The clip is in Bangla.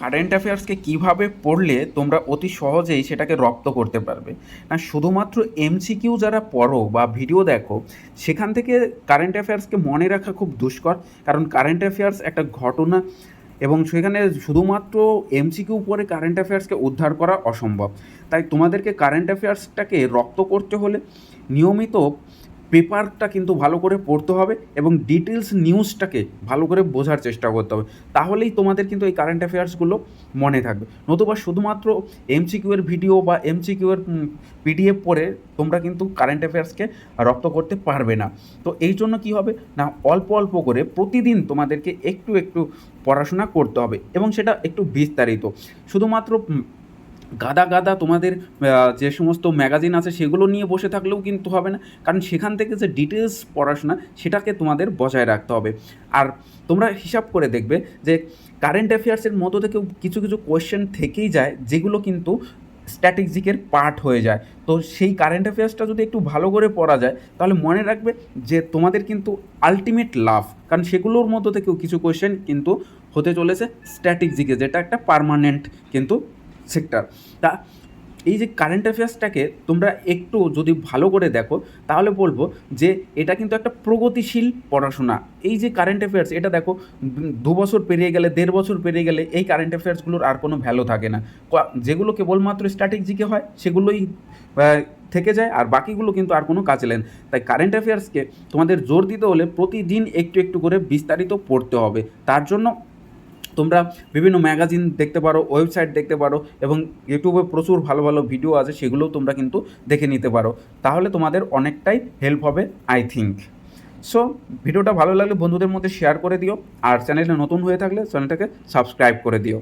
কারেন্ট অ্যাফেয়ার্সকে কীভাবে পড়লে তোমরা অতি সহজেই সেটাকে রপ্ত করতে পারবে? না, শুধুমাত্র এমসিকিউ যারা পড়ো বা ভিডিও দেখো, সেখান থেকে কারেন্ট অ্যাফেয়ার্সকে মনে রাখা খুব দুষ্কর। কারণ কারেন্ট অ্যাফেয়ার্স একটা ঘটনা এবং সেখানে শুধুমাত্র এমসিকিউ পরে কারেন্ট অ্যাফেয়ার্সকে উদ্ধার করা অসম্ভব। তাই তোমাদেরকে কারেন্ট অ্যাফেয়ার্সটাকে রপ্ত করতে হলে নিয়মিত পেপারটা কিন্তু ভালো করে পড়তে হবে এবং ডিটেলস নিউজটাকে ভালো করে বোঝার চেষ্টা করতে হবে। তাহলেই তোমাদের কিন্তু এই কারেন্ট অ্যাফেয়ার্সগুলো মনে থাকবে। নতুবা শুধুমাত্র এমসিকিউ এর ভিডিও বা এমসিকিউ এর পিডিএফ পড়ে তোমরা কিন্তু কারেন্ট অ্যাফেয়ার্সকে রপ্ত করতে পারবে না। তো এই জন্য কী হবে? না, অল্প অল্প করে প্রতিদিন তোমাদেরকে একটু একটু পড়াশোনা করতে হবে এবং সেটা একটু বিস্তারিত। শুধুমাত্র গাদা গাদা তোমাদের যে সমস্ত ম্যাগাজিন আছে সেগুলো নিয়ে বসে থাকলেও কিন্তু হবে না। কারণ সেখান থেকে যে ডিটেলস পড়াশোনা, সেটাকে তোমাদের বজায় রাখতে হবে। আর তোমরা হিসাব করে দেখবে যে কারেন্ট অ্যাফেয়ার্সের মধ্যে থেকেও কিছু কিছু কোয়েশ্চেন থেকেই যায়, যেগুলো কিন্তু স্ট্র্যাটেজিকের পার্ট হয়ে যায়। তো সেই কারেন্ট অ্যাফেয়ার্সটা যদি একটু ভালো করে পড়া যায়, তাহলে মনে রাখবে যে তোমাদের কিন্তু আলটিমেট লাভ। কারণ সেগুলোর মধ্যে থেকেও কিছু কোয়েশ্চেন কিন্তু হতে চলেছে স্ট্র্যাটেজিকে যেটা একটা পার্মানেন্ট কিন্তু সেক্টর তা এই যে কারেন্ট অ্যাফেয়ার্সটাকে তোমরা একটু যদি ভালো করে দেখো, তাহলে বলব যে এটা কিন্তু একটা প্রগতিশীল পড়াশোনা। এই যে কারেন্ট অ্যাফেয়ার্স এটা দেখো, দু বছর পেরিয়ে গেলে, দেড় বছর পেরিয়ে গেলে এই কারেন্ট অ্যাফেয়ার্সগুলোর আর কোনো ভ্যালু থাকে না। যেগুলো কেবলমাত্র স্ট্র্যাটেজিকে হয়, সেগুলোই থেকে যায়, আর বাকিগুলো কিন্তু আর কোনো কাজে লেন। তাই কারেন্ট অ্যাফেয়ার্সকে তোমাদের জোর দিতে হলে প্রতিদিন একটু একটু করে বিস্তারিত পড়তে হবে। তার জন্য তোমরা বিভিন্ন ম্যাগাজিন দেখতে পারো, ওয়েবসাইট দেখতে পারো এবং ইউটিউবে প্রচুর ভালো ভালো ভিডিও আছে, সেগুলোও তোমরা কিন্তু দেখে নিতে পারো। তাহলে তোমাদের অনেকটাই হেল্প হবে আই থিঙ্ক সো ভিডিওটা ভালো লাগলে বন্ধুদের মধ্যে শেয়ার করে দিও, আর চ্যানেলটা নতুন হয়ে থাকলে চ্যানেলটাকে সাবস্ক্রাইব করে দিও।